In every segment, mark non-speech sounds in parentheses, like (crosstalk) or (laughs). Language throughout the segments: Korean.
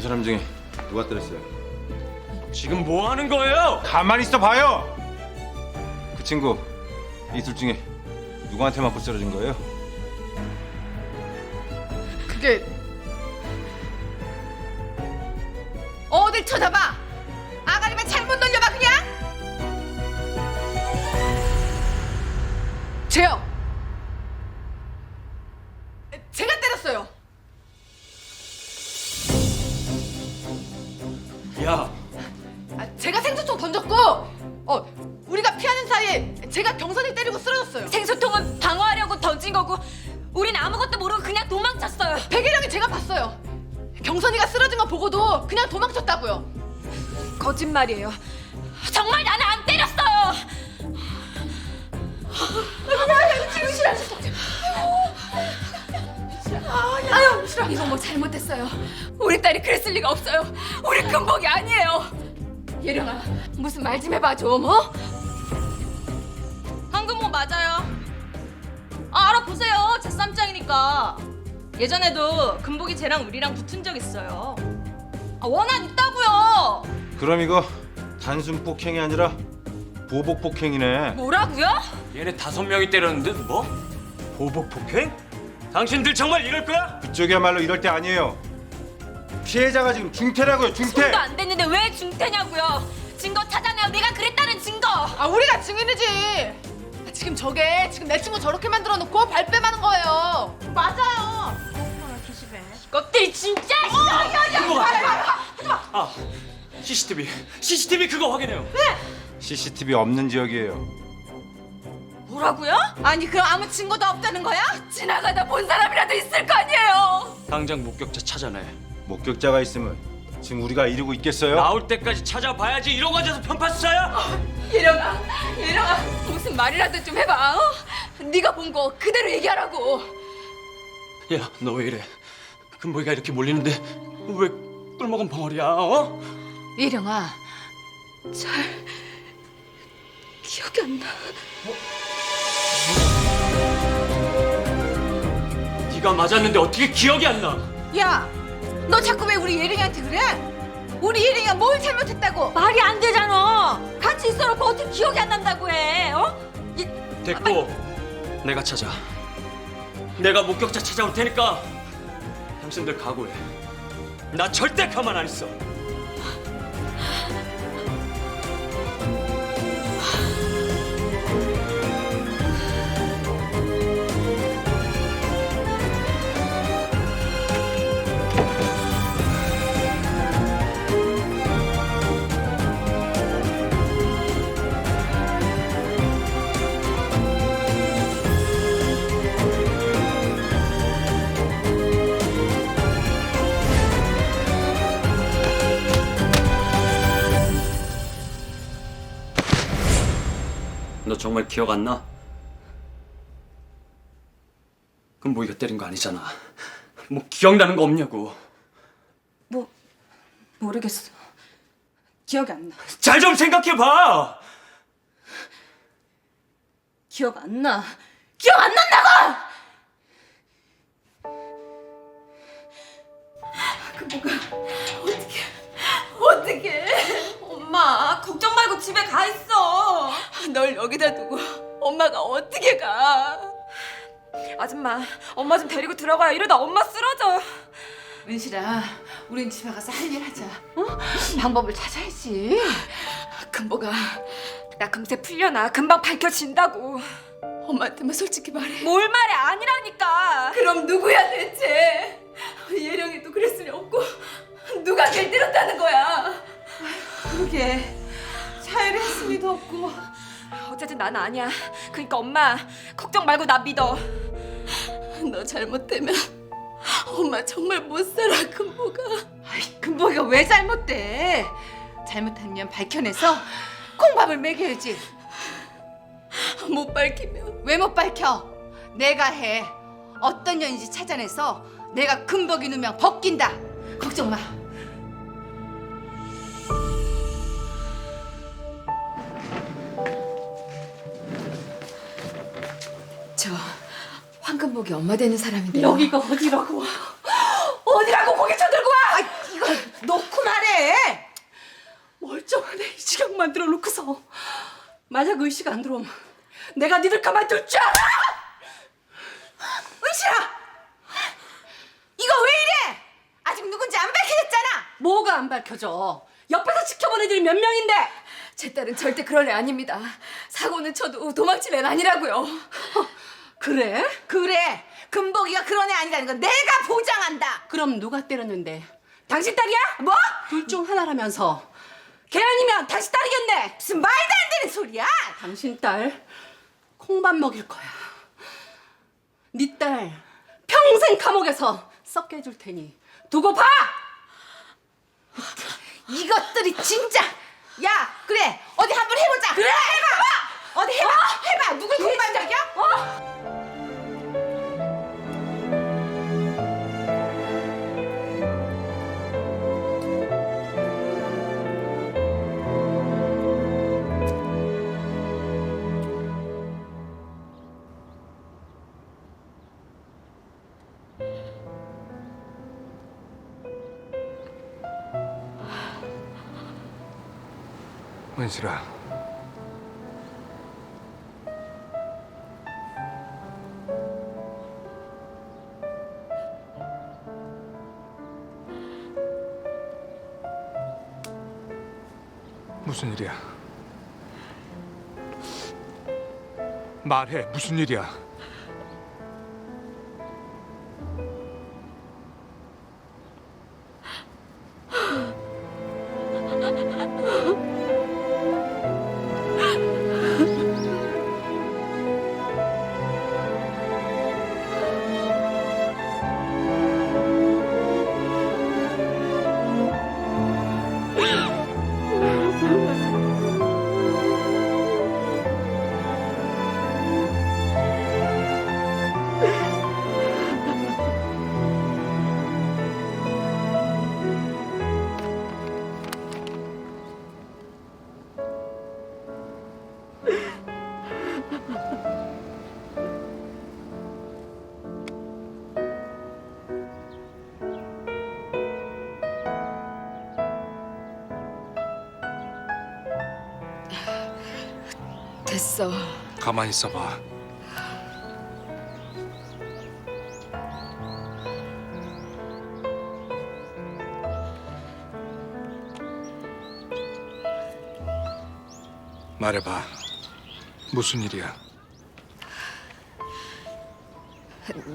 이 사람 중에 누가 때렸어요? 지금 뭐 하는 거예요? 가만히 있어 봐요. 그 친구 이 둘 중에 누구한테 맞고 쓰러진 거예요? 그게 어딜 쳐다봐 아가리만 잘못 놀려봐 그냥 제요 던진 거고 우린 아무것도 모르고 그냥 도망쳤어요. 백일영이 제가 봤어요 경선이가 쓰러진 거 보고도 그냥 도망쳤다고요 거짓말이에요. 정말 나는 안 때렸어요. 아유, 이거 뭐 잘못했어요. 우리 딸이 그랬을 리가 없어요. 우리 금복이 아니에요. 예령아, 무슨 말 좀 해봐 좀, 어? 황금모 맞아요. 아, 알아보세요. 제 쌈장이니까. 예전에도 금복이 쟤랑 우리랑 붙은 적 있어요. 아, 원한 있다고요. 그럼 이거 단순 폭행이 아니라 보복 폭행이네. 뭐라고요? 얘네 다섯 명이 때렸는데 뭐? 보복 폭행? 당신들 정말 이럴 거야? 그쪽이야말로 이럴 때 아니에요. 피해자가 지금 중태라고요, 중태. 손도 안 됐는데 왜 중태냐고요? 증거 찾아내요. 내가 그랬다는 증거. 아 우리가 증인이지 아, 지금 저게 지금 내 친구 저렇게 만들어 놓고 발뺌하는 거예요 맞아요 것들이 진짜. 아, CCTV, CCTV 그거 확인해요. CCTV 없는 지역이에요. 뭐라고요? 아니 그럼 아무 증거도 없다는 거야? 지나가다 본 사람이라도 있을 거 아니에요. 당장 목격자 찾아내. 목격자가 있으면 지금 우리가 이러고 있겠어요? 나올 때까지 찾아봐야지 이러고 앉아서 편파 수사야? 예령아, 예령아, 무슨 말이라도 좀 해봐. 어? 네가 본 거 그대로 얘기하라고. 야, 너 왜 이래? 금복이가 이렇게 몰리는데 왜 꿀먹은 벙어리야? 어? 예령아, 잘 기억이 안 나. 네가 맞았는데 어떻게 기억이 안 나? 야, 너 자꾸 왜 우리 예령이한테 그래? 우리 예령이가 뭘 잘못했다고? 말이 안 되잖아. 같이 있어놓고 어떻게 기억이 안 난다고 해? 어? 이, 됐고 내가 찾아. 내가 목격자 찾아올 테니까 당신들 각오해. 나 절대 가만 안 있어. 너 정말 기억 안 나? 그럼 모이가 때린 거 아니잖아. 뭐 기억나는 거 없냐고. 뭐 모르겠어. 기억이 안 나. 잘 좀 생각해 봐. 기억 안 나. 기억 안 난다고! 그 뭐가 어떻게 어떻게? 엄마 걱정 말고 집에 가 있어. 널 여기다 두고 엄마가 어떻게 가? 아줌마, 엄마 좀 데리고 들어가요. 이러다 엄마 쓰러져. 은실아, 우린 집에 가서 할 일 하자. 어? 방법을 찾아야지. 금보가 나 금세 풀려나 금방 밝혀진다고. 엄마한테만 솔직히 말해. 뭘 말해 아니라니까. 그럼 누구야 대체? 예령이도 그랬을 리 없고 누가 걔 때렸다는 거야? 그러게 차이를 했을 리도 없고 어쨌든 난 아니야. 그러니까 엄마 걱정 말고 나 믿어. 너 잘못되면 엄마 정말 못 살아 금보가. 아이 금보가 왜 잘못돼? 잘못한 년 밝혀내서 콩밥을 먹여야지. 못 밝히면 왜 못 밝혀? 내가 해. 어떤 년인지 찾아내서 내가 금복이 누명 벗긴다. 걱정 마. 행복이 엄마 되는 사람인데 여기가 어디라고 어디라고 고개 쳐들고 와? 아, 이걸 놓고 말해. 멀쩡하네 이 지경 만들어 놓고서. 만약 의식 안 들어오면 내가 니들 가만 둘줄 알아? 은실아! 이거 왜 이래? 아직 누군지 안 밝혀졌잖아. 뭐가 안 밝혀져? 옆에서 지켜본 애들이 몇 명인데? 제 딸은 절대 그런 애 아닙니다. 사고는 쳐도 도망칠 애는 아니라고요. 그래? 그래! 금복이가 그런 애 아니라는 건 내가 보장한다! 그럼 누가 때렸는데? 당신 딸이야? 뭐? 둘 중 하나라면서 걔 아니면 당신 딸이겠네 무슨 말도 안 되는 소리야! 당신 딸 콩밥 먹일 거야 네 딸 평생 감옥에서 썩게 해줄 테니 두고 봐! 이것들이 진짜! 야, 그래! 어디 한번 해보자! 그래! 해봐! 어디 해봐! 해봐! 누굴 공반적이야? 어? 은실아. 무슨 일이야? 말해 무슨 일이야? (laughs) 됐어. 가만히 있어봐. 말해봐. 무슨 일이야?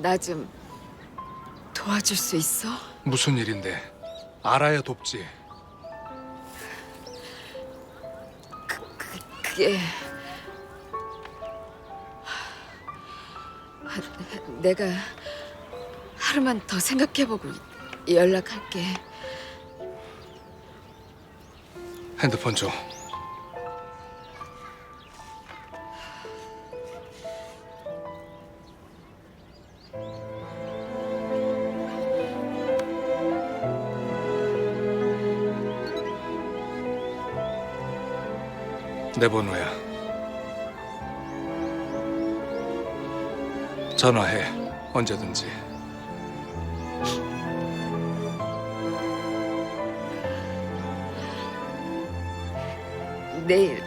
나 좀 도와줄 수 있어? 무슨 일인데? 알아야 돕지. 그게 내가 하루만 더 생각해보고 연락할게. 핸드폰 줘. 내 번호야. 전화해 언제든지. 내일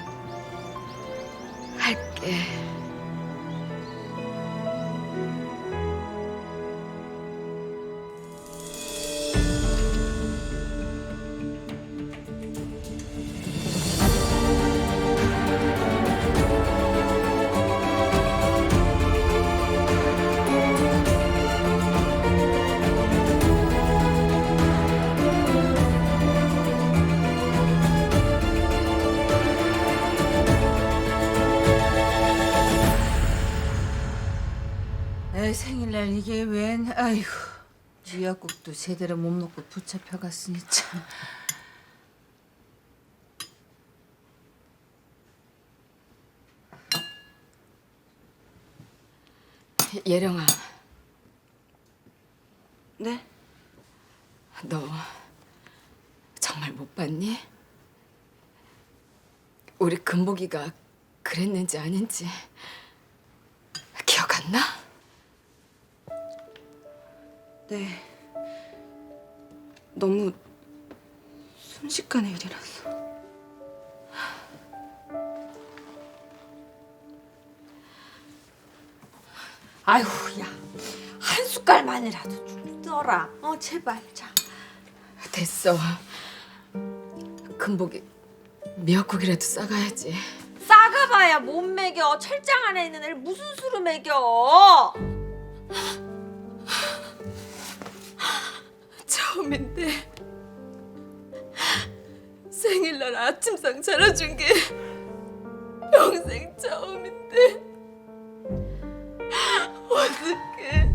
할게. 애 생일날 이게 웬? 아이고 미역국도 제대로 못 먹고 붙잡혀갔으니 참. 예령아, 네? 너 정말 못 봤니? 우리 금복이가 그랬는지 아닌지 기억 안 나? 네. 너무 순식간에 일이라서. 아휴, 야. 한 숟갈만이라도 좀 넣어라. 어, 제발. 자. 됐어. 금복이 미역국이라도 싸가야지. 싸가봐야 못 먹여. 철장 안에 있는 애를 무슨 수로 먹여. 처음인데 생일날 아침상 차려준 게 평생 처음인데 어떡해.